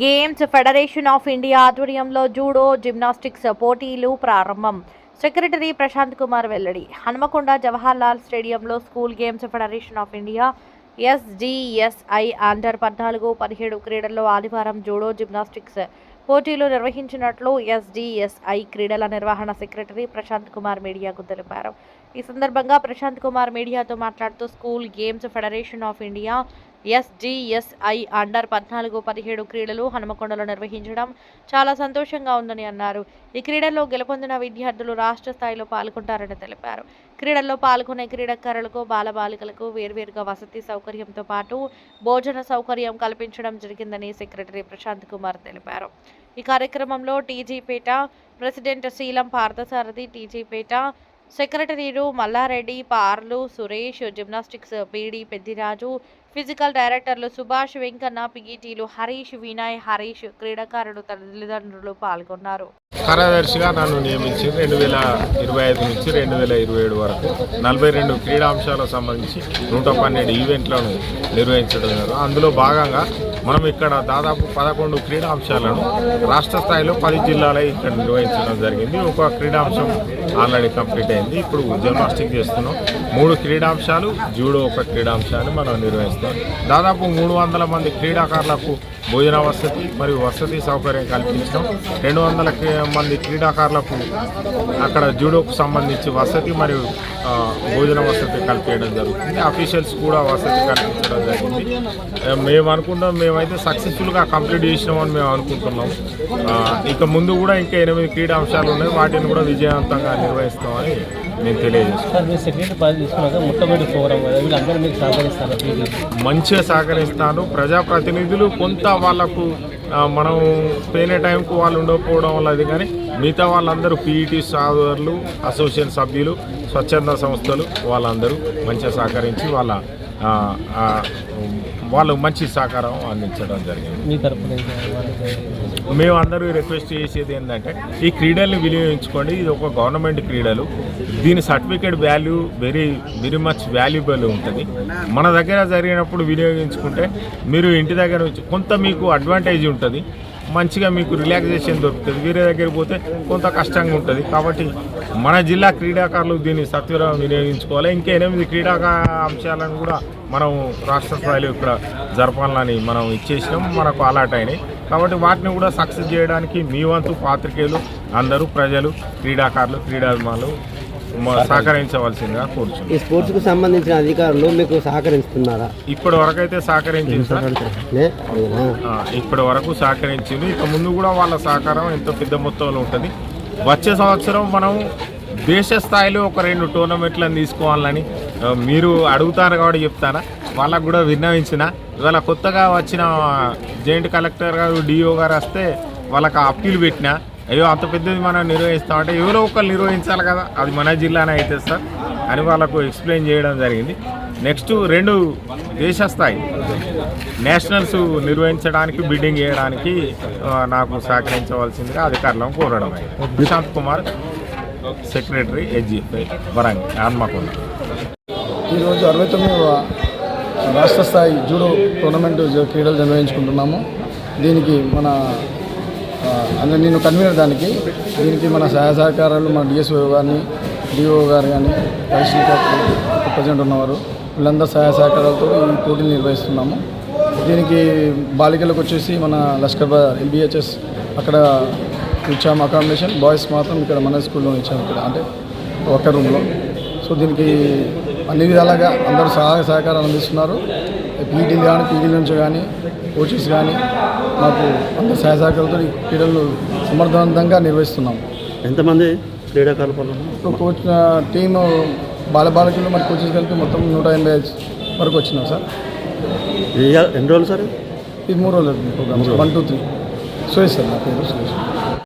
Games federation of India ఆధ్వర్యంలో judo gymnastics పోటీలు ప్రారంభం. సెక్రటరీ ప్రశాంత్ కుమార్ వెల్లడి. హనుమకొండ జవహర్లాల్ స్టేడియంలో school games federation of India SDSI under పద్నాలుగు పదిహేడు క్రీడల్లో ఆదివారం జూడో జిమ్నాస్టిక్స్ పోటీలు నిర్వహించినట్లు ఎస్డిఎస్ఐ క్రీడల నిర్వహణ సెక్రటరీ ప్రశాంత్ కుమార్ మీడియాకు తెలిపారు. ఈ సందర్భంగా ప్రశాంత్ కుమార్ మీడియాతో మాట్లాడుతూ school games federation of India SGSI under పద్నాలుగు పదిహేడు క్రీడలు హనుమకొండలో నిర్వహించడం చాలా సంతోషంగా ఉందని అన్నారు. ఈ క్రీడల్లో గెలుపొందిన విద్యార్థులు రాష్ట్ర స్థాయిలో పాల్గొంటారని తెలిపారు. క్రీడల్లో పాల్గొనే క్రీడాకారులకు బాలబాలికలకు వేర్వేరుగా వసతి సౌకర్యంతో పాటు భోజన సౌకర్యం కల్పించడం జరిగిందని సెక్రటరీ ప్రశాంత్ కుమార్ తెలిపారు. ఈ కార్యక్రమంలో టీజీపేట ప్రెసిడెంట్ శీలం పార్థసారథి టీజీపేట సెక్రటరీలు Mallareddy పార్లు Suresh gymnastics PD Peddiraju physical డైరెక్టర్లు సుభాష్ వెంకన్న పిఈటీలు హరీష్ వినయ్ హరీష్ క్రీడాకారులు తల్లిదండ్రులు పాల్గొన్నారు. కార్యదర్శిగా నన్ను నియమించి రెండు వేల ఇరవై ఐదు నుంచి రెండు వేల ఇరవై ఏడు వరకు నలభై రెండు క్రీడాంశాలకు సంబంధించి నూట పన్నెండు ఈవెంట్లను నిర్వహించడం అందులో భాగంగా మనం ఇక్కడ దాదాపు పదకొండు క్రీడాంశాలను రాష్ట్ర స్థాయిలో పది జిల్లాలో ఇక్కడ నిర్వహించడం జరిగింది. ఒక క్రీడాంశం ఆల్రెడీ కంప్లీట్ అయింది. ఇప్పుడు జిమ్నాస్టిక్ చేస్తున్నాం. మూడు క్రీడాంశాలు జూడో ఒక క్రీడాంశాన్ని మనం నిర్వహిస్తాం. దాదాపు మూడు వందల మంది క్రీడాకారులకు భోజన వసతి మరియు వసతి సౌకర్యం కల్పించడం రెండు వందల మంది క్రీడాకారులకు అక్కడ జూడోకు సంబంధించి వసతి మరియు భోజన వసతి కల్పించడం జరుగుతుంది. అఫీషియల్స్ కూడా వసతి కల్పించడం జరిగింది. ఆ, మేము అనుకుంటాం మేమైతే సక్సెస్ఫుల్గా కంప్లీట్ చేసినామని మేము అనుకుంటున్నాం. ఇక ముందు కూడా ఇంకా ఎనిమిది క్రీడా అంశాలు ఉన్నాయి. వాటిని కూడా విజయవంతంగా నిర్వహిస్తామని నేను తెలియజేస్తాను మంచిగా సహకరిస్తాను. ప్రజాప్రతినిధులు కొంత వాళ్ళకు మనం పోయిన టైంకు వాళ్ళు ఉండకపోవడం వల్ల అది కానీ మిగతా వాళ్ళందరూ పీఈటీ సోదరులు అసోసియేషన్ సభ్యులు స్వచ్ఛంద సంస్థలు వాళ్ళందరూ మంచిగా సహకరించి వాళ్ళ వాళ్ళు మంచి సహకారం అందించడం జరిగింది. మీ తరపున మేము అందరూ రిక్వెస్ట్ చేసేది ఏంటంటే ఈ క్రీడల్ని వినియోగించుకోండి. ఇది ఒక గవర్నమెంట్ క్రీడలు. దీని certificate value very very much valuable ఉంటుంది. మన దగ్గర జరిగినప్పుడు వినియోగించుకుంటే మీరు ఇంటి దగ్గర కొంత మీకు అడ్వాంటేజ్ ఉంటుంది. మంచిగా మీకు రిలాక్సేషన్ దొరుకుతుంది. వేరే దగ్గర పోతే కొంత కష్టంగా ఉంటుంది. కాబట్టి మన జిల్లా క్రీడాకారులు దీన్ని సత్వరం వినియోగించుకోవాలి. ఇంకా ఎనిమిది క్రీడా అంశాలను కూడా మనం రాష్ట్ర స్థాయిలో ఇక్కడ జరపాలని మనం ఇచ్చేసినాం. మనకు అలాట్ అయినాయి. కాబట్టి వాటిని కూడా సక్సెస్ చేయడానికి మీ వంతు పాత్రికేయులు అందరూ ప్రజలు క్రీడాకారులు క్రీడాభిమానులు సహకరించవలసిందిగా కోరుచున్నాం ఈ స్పోర్ట్స్కు సంబంధించిన అధికారులు మీకు సహకరిస్తున్నారా? ఇప్పటి వరకు అయితే సహకరించింది సార్ ఇప్పటి వరకు సహకరించింది. ఇక ముందు కూడా వాళ్ళ సహకారం ఎంతో పెద్ద మొత్తంలో ఉంటుంది. వచ్చే సంవత్సరం మనం దేశ స్థాయిలో ఒక రెండు టోర్నమెంట్లను తీసుకోవాలని మీరు అడుగుతారు కాబట్టి చెప్తానా వాళ్ళకు కూడా విన్నవించిన. ఇవాళ కొత్తగా వచ్చిన జాయింట్ కలెక్టర్ గారు డిఓ గారు వస్తే వాళ్ళకి అప్పీల్ పెట్టిన అయ్యో అంత పెద్దది మనం నిర్వహిస్తామంటే ఎవరో ఒకరు నిర్వహించాలి కదా. అది మన జిల్లానే అయితే సార్. అని వాళ్ళకు ఎక్స్ప్లెయిన్ చేయడం జరిగింది. నెక్స్ట్ రెండు దేశ స్థాయి నేషనల్స్ నిర్వహించడానికి బిడ్డింగ్ చేయడానికి నాకు సహకరించవలసిందిగా అధికారులను కోరడం ప్రశాంత్ కుమార్ సెక్రటరీ ఎస్జిఎఫ్ఐ వరంగల్ హన్మకొండ. ఈరోజు అరవై తొమ్మిదవ రాష్ట్ర స్థాయి జూడో టోర్నమెంట్ క్రీడలు నిర్వహించుకుంటున్నాము. దీనికి మన అందులో అంటే నేను కన్వీనర్ దానికి. దీనికి మన సహాయ సహకారాలు మన డిఎస్ఓ గారిని డిఓ గారు కానీ తహసీల్దార్ ప్రజెంట్ ఉన్నవారు. వీళ్ళందరూ సహాయ సహకారాలతో ఈ పోటీలు నిర్వహిస్తున్నాము. దీనికి బాలికలకు వచ్చేసి మన లష్కర్ ఎల్బిహెచ్ఎస్ అక్కడ ఇచ్చాము అకామిడేషన్ బాయ్స్ మాత్రం ఇక్కడ మన స్కూల్లో ఇచ్చాము ఇక్కడ అంటే ఒక రూమ్లో. సో దీనికి అన్ని విధాలుగా అందరూ సహాయ సహకారాలు అందిస్తున్నారు. పీటీలు కానీ పీటీల నుంచి కానీ కోచెస్ కానీ మాకు అందరు సహాయ సహకారాలతో ఈ క్రీడలు సమర్థవంతంగా నిర్వహిస్తున్నాము ఎంతమంది క్రీడాకారులు పాల్గొన్నారు? కోచ్ టీమ్ బాలబాలికలు మరి కోచెస్ కలిపి మొత్తం నూట ఎనభై వరకు వచ్చినాం సార్. ఎన్ని రోజులు సార్? ఇది మూడు రోజులు. One two three. Suresh sir నా పేరు సురేష్.